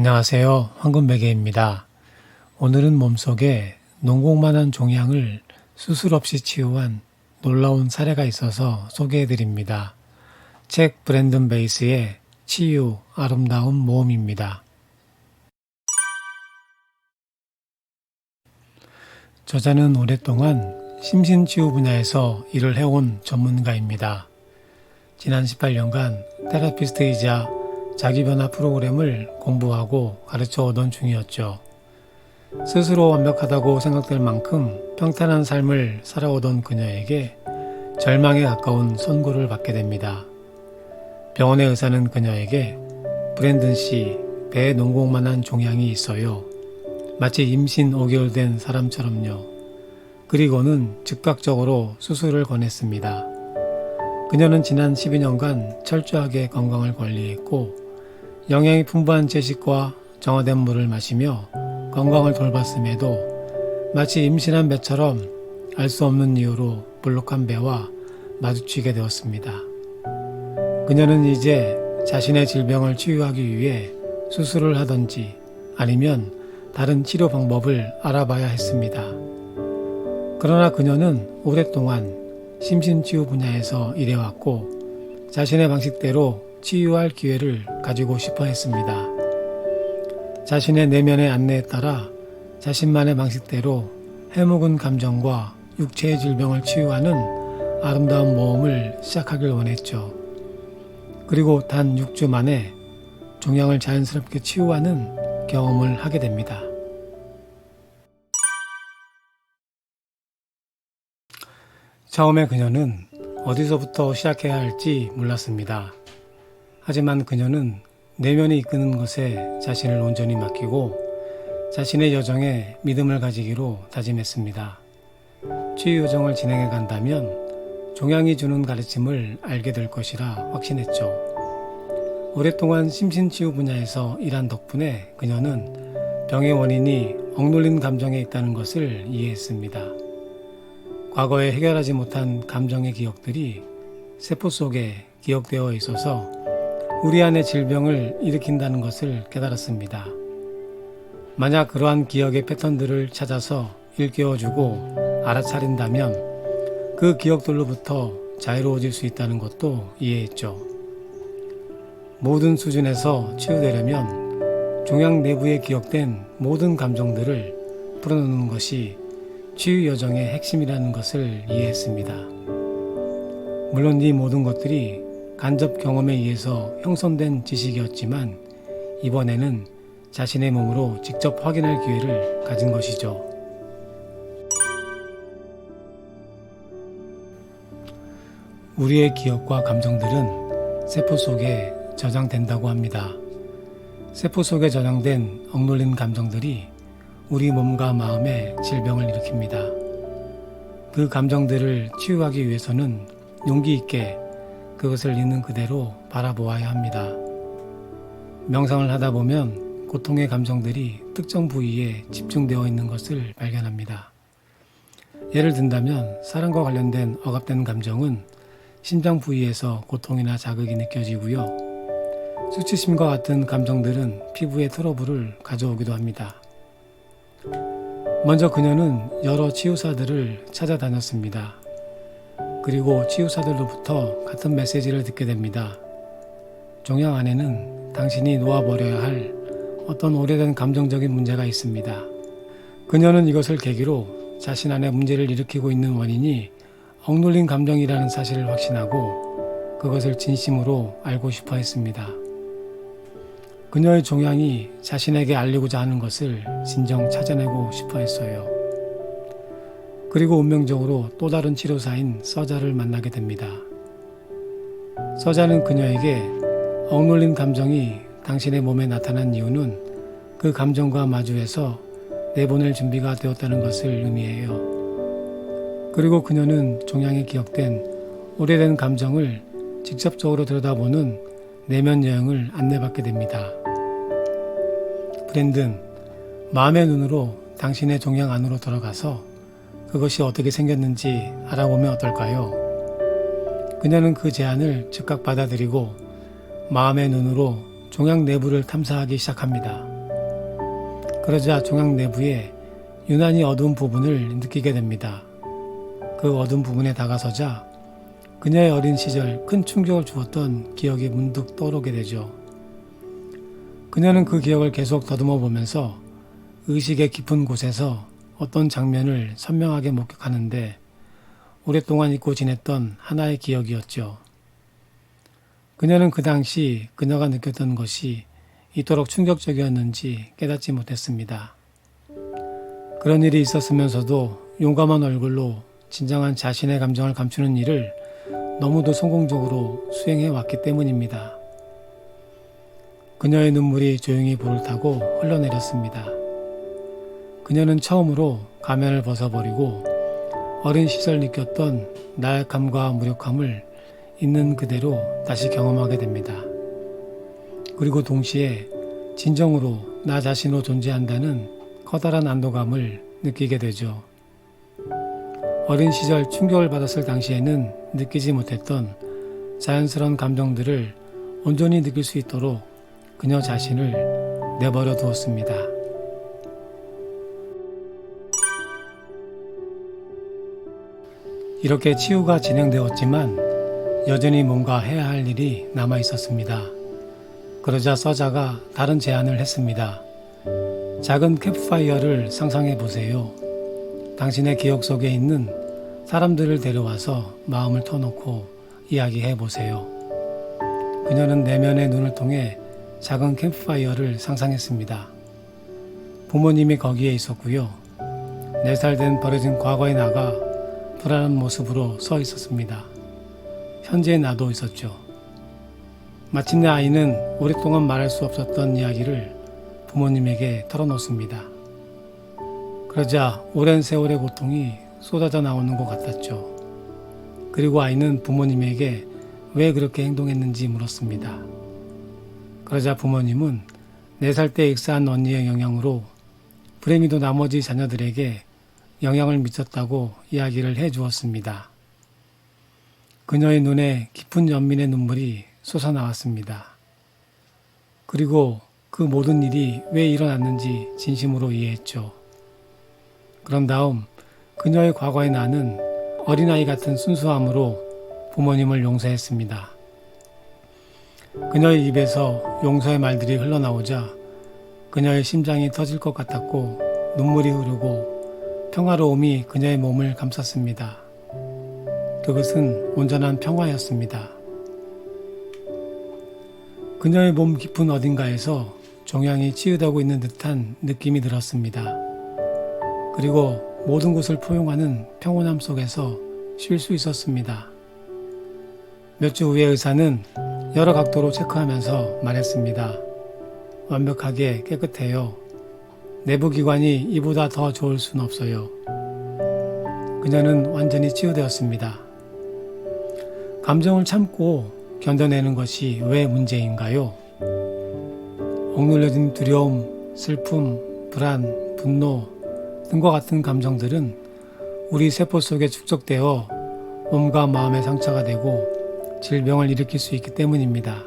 안녕하세요. 황금베개입니다. 오늘은 몸속에 농공만한 종양을 수술 없이 치유한 놀라운 사례가 있어서 소개해 드립니다. 책 브랜든 베이스의 치유 아름다운 모험입니다. 저자는 오랫동안 심신치유 분야에서 일을 해온 전문가입니다. 지난 18년간 테라피스트이자 자기 변화 프로그램을 공부하고 가르쳐 오던 중이었죠. 스스로 완벽하다고 생각될 만큼 평탄한 삶을 살아오던 그녀에게 절망에 가까운 선고를 받게 됩니다. 병원의 의사는 그녀에게 브랜든 씨, 배에 농공만한 종양이 있어요. 마치 임신 5개월 된 사람처럼요. 그리고는 즉각적으로 수술을 권했습니다. 그녀는 지난 12년간 철저하게 건강을 관리했고 영양이 풍부한 채식과 정화된 물을 마시며 건강을 돌봤음에도 마치 임신한 배처럼 알 수 없는 이유로 불룩한 배와 마주치게 되었습니다. 그녀는 이제 자신의 질병을 치유하기 위해 수술을 하든지 아니면 다른 치료 방법을 알아봐야 했습니다. 그러나 그녀는 오랫동안 심신치유 분야에서 일해왔고 자신의 방식대로 치유할 기회를 가지고 싶어 했습니다. 자신의 내면의 안내에 따라 자신만의 방식대로 해묵은 감정과 육체의 질병을 치유하는 아름다운 모험을 시작하길 원했죠. 그리고 단 6주 만에 종양을 자연스럽게 치유하는 경험을 하게 됩니다. 처음에 그녀는 어디서부터 시작해야 할지 몰랐습니다. 하지만 그녀는 내면이 이끄는 것에 자신을 온전히 맡기고 자신의 여정에 믿음을 가지기로 다짐했습니다. 치유 여정을 진행해 간다면 종양이 주는 가르침을 알게 될 것이라 확신했죠. 오랫동안 심신치유 분야에서 일한 덕분에 그녀는 병의 원인이 억눌린 감정에 있다는 것을 이해했습니다. 과거에 해결하지 못한 감정의 기억들이 세포 속에 기억되어 있어서 우리 안의 질병을 일으킨다는 것을 깨달았습니다. 만약 그러한 기억의 패턴들을 찾아서 일깨워주고 알아차린다면 그 기억들로부터 자유로워질 수 있다는 것도 이해했죠. 모든 수준에서 치유되려면 종양 내부에 기억된 모든 감정들을 풀어놓는 것이 치유 여정의 핵심이라는 것을 이해했습니다. 물론 이 모든 것들이 간접 경험에 의해서 형성된 지식이었지만 이번에는 자신의 몸으로 직접 확인할 기회를 가진 것이죠. 우리의 기억과 감정들은 세포 속에 저장된다고 합니다. 세포 속에 저장된 억눌린 감정들이 우리 몸과 마음에 질병을 일으킵니다. 그 감정들을 치유하기 위해서는 용기 있게 그것을 있는 그대로 바라보아야 합니다. 명상을 하다 보면 고통의 감정들이 특정 부위에 집중되어 있는 것을 발견합니다. 예를 든다면 사랑과 관련된 억압된 감정은 심장 부위에서 고통이나 자극이 느껴지고요. 수치심과 같은 감정들은 피부에 트러블을 가져오기도 합니다. 먼저 그녀는 여러 치유사들을 찾아다녔습니다. 그리고 치유사들로부터 같은 메시지를 듣게 됩니다. 종양 안에는 당신이 놓아버려야 할 어떤 오래된 감정적인 문제가 있습니다. 그녀는 이것을 계기로 자신 안에 문제를 일으키고 있는 원인이 억눌린 감정이라는 사실을 확신하고 그것을 진심으로 알고 싶어 했습니다. 그녀의 종양이 자신에게 알리고자 하는 것을 진정 찾아내고 싶어 했어요. 그리고 운명적으로 또 다른 치료사인 서자를 만나게 됩니다. 서자는 그녀에게 억눌린 감정이 당신의 몸에 나타난 이유는 그 감정과 마주해서 내보낼 준비가 되었다는 것을 의미해요. 그리고 그녀는 종양에 기억된 오래된 감정을 직접적으로 들여다보는 내면 여행을 안내받게 됩니다. 브랜든, 마음의 눈으로 당신의 종양 안으로 들어가서 그것이 어떻게 생겼는지 알아보면 어떨까요? 그녀는 그 제안을 즉각 받아들이고 마음의 눈으로 종양 내부를 탐사하기 시작합니다. 그러자 종양 내부에 유난히 어두운 부분을 느끼게 됩니다. 그 어두운 부분에 다가서자 그녀의 어린 시절 큰 충격을 주었던 기억이 문득 떠오르게 되죠. 그녀는 그 기억을 계속 더듬어 보면서 의식의 깊은 곳에서 어떤 장면을 선명하게 목격하는데 오랫동안 잊고 지냈던 하나의 기억이었죠. 그녀는 그 당시 그녀가 느꼈던 것이 이토록 충격적이었는지 깨닫지 못했습니다. 그런 일이 있었으면서도 용감한 얼굴로 진정한 자신의 감정을 감추는 일을 너무도 성공적으로 수행해 왔기 때문입니다. 그녀의 눈물이 조용히 볼을 타고 흘러내렸습니다. 그녀는 처음으로 가면을 벗어버리고 어린 시절 느꼈던 나약함과 무력함을 있는 그대로 다시 경험하게 됩니다. 그리고 동시에 진정으로 나 자신으로 존재한다는 커다란 안도감을 느끼게 되죠. 어린 시절 충격을 받았을 당시에는 느끼지 못했던 자연스러운 감정들을 온전히 느낄 수 있도록 그녀 자신을 내버려 두었습니다. 이렇게 치유가 진행되었지만 여전히 뭔가 해야 할 일이 남아 있었습니다. 그러자 서자가 다른 제안을 했습니다. 작은 캠프파이어를 상상해 보세요. 당신의 기억 속에 있는 사람들을 데려와서 마음을 터놓고 이야기해 보세요. 그녀는 내면의 눈을 통해 작은 캠프파이어를 상상했습니다. 부모님이 거기에 있었고요. 네살된 버려진 과거에 나가 불안한 모습으로 서 있었습니다. 현재의 나도 있었죠. 마침내 아이는 오랫동안 말할 수 없었던 이야기를 부모님에게 털어놓습니다. 그러자 오랜 세월의 고통이 쏟아져 나오는 것 같았죠. 그리고 아이는 부모님에게 왜 그렇게 행동했는지 물었습니다. 그러자 부모님은 4살 때 익사한 언니의 영향으로 불행히도 나머지 자녀들에게 영향을 미쳤다고 이야기를 해 주었습니다. 그녀의 눈에 깊은 연민의 눈물이 솟아나왔습니다. 그리고 그 모든 일이 왜 일어났는지 진심으로 이해했죠. 그런 다음 그녀의 과거의 나는 어린아이 같은 순수함으로 부모님을 용서했습니다. 그녀의 입에서 용서의 말들이 흘러나오자 그녀의 심장이 터질 것 같았고 눈물이 흐르고 평화로움이 그녀의 몸을 감쌌습니다. 그것은 온전한 평화였습니다. 그녀의 몸 깊은 어딘가에서 종양이 치유되고 있는 듯한 느낌이 들었습니다. 그리고 모든 것을 포용하는 평온함 속에서 쉴 수 있었습니다. 몇 주 후에 의사는 여러 각도로 체크하면서 말했습니다. 완벽하게 깨끗해요. 내부 기관이 이보다 더 좋을 순 없어요. 그녀는 완전히 치유되었습니다. 감정을 참고 견뎌내는 것이 왜 문제인가요? 억눌려진 두려움, 슬픔, 불안, 분노 등과 같은 감정들은 우리 세포 속에 축적되어 몸과 마음의 상처가 되고 질병을 일으킬 수 있기 때문입니다.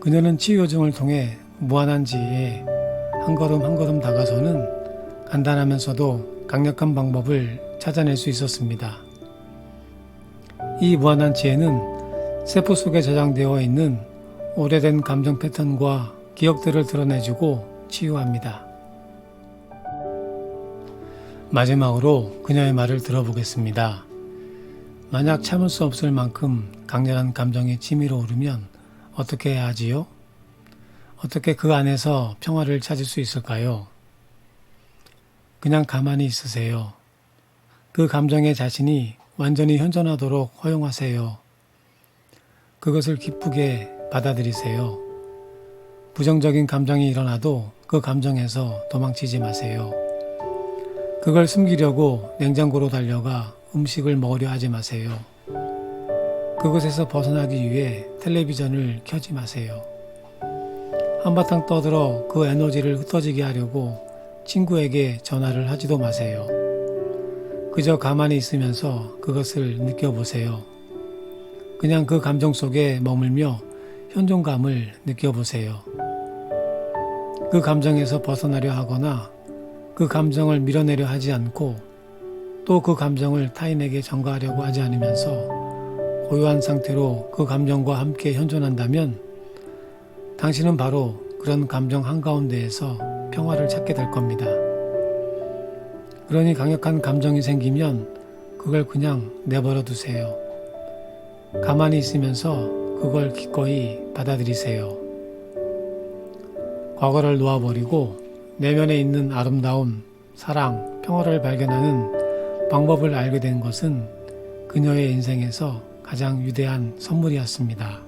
그녀는 치유 요정을 통해 무한한 지혜에 한 걸음 한 걸음 다가서는 간단하면서도 강력한 방법을 찾아낼 수 있었습니다. 이 무한한 지혜는 세포 속에 저장되어 있는 오래된 감정 패턴과 기억들을 드러내주고 치유합니다. 마지막으로 그녀의 말을 들어보겠습니다. 만약 참을 수 없을 만큼 강렬한 감정이 치밀어 오르면 어떻게 해야 하지요? 어떻게 그 안에서 평화를 찾을 수 있을까요? 그냥 가만히 있으세요. 그 감정의 자신이 완전히 현존하도록 허용하세요. 그것을 기쁘게 받아들이세요. 부정적인 감정이 일어나도 그 감정에서 도망치지 마세요. 그걸 숨기려고 냉장고로 달려가 음식을 먹으려 하지 마세요. 그곳에서 벗어나기 위해 텔레비전을 켜지 마세요. 한바탕 떠들어 그 에너지를 흩어지게 하려고 친구에게 전화를 하지도 마세요. 그저 가만히 있으면서 그것을 느껴보세요. 그냥 그 감정 속에 머물며 현존감을 느껴보세요. 그 감정에서 벗어나려 하거나 그 감정을 밀어내려 하지 않고 또 그 감정을 타인에게 전가하려고 하지 않으면서 고요한 상태로 그 감정과 함께 현존한다면 당신은 바로 그런 감정 한가운데에서 평화를 찾게 될 겁니다. 그러니 강력한 감정이 생기면 그걸 그냥 내버려 두세요. 가만히 있으면서 그걸 기꺼이 받아들이세요. 과거를 놓아버리고 내면에 있는 아름다움, 사랑, 평화를 발견하는 방법을 알게 된 것은 그녀의 인생에서 가장 위대한 선물이었습니다.